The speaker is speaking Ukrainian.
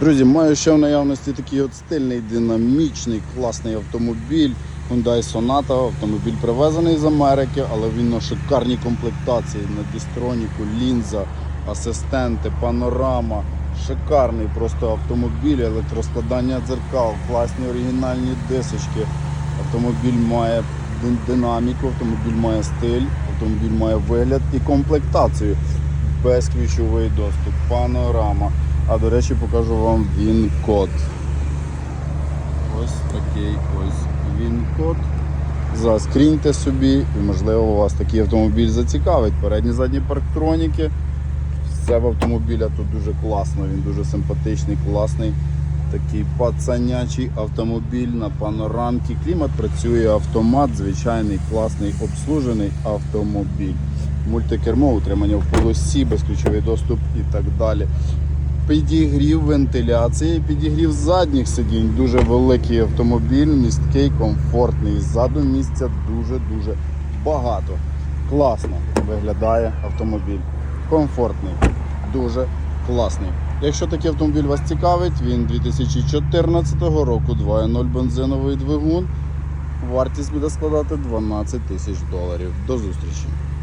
Друзі, маю ще в наявності такий от стильний, динамічний, класний автомобіль. Hyundai Sonata. Автомобіль привезений з Америки, але він на шикарній комплектації. На дистроніку, лінза, асистенти, панорама. Шикарний просто автомобіль, електроскладання дзеркал, класні оригінальні дисочки. Автомобіль має динаміку, автомобіль має стиль, автомобіль має вигляд і комплектацію. Безключовий доступ, панорама. А до речі, покажу вам він-код. Ось такий ось він-код. Заскріньте собі і можливо вас такий автомобіль зацікавить. Передні задні парктроніки. Все в автомобіля тут дуже класно, він дуже симпатичний, класний. Такий пацанячий автомобіль на панорамці. Клімат працює автомат, звичайний класний обслужений автомобіль. Мультикермо, утримання в полосі, безключовий доступ і так далі. Підігрів вентиляції, підігрів задніх сидінь. Дуже великий автомобіль, місткий, комфортний. Ззаду місця дуже-дуже багато. Класно виглядає автомобіль. Комфортний, дуже класний. Якщо такий автомобіль вас цікавить, він 2014 року 2.0 бензиновий двигун. Вартість буде складати 12 тисяч доларів. До зустрічі!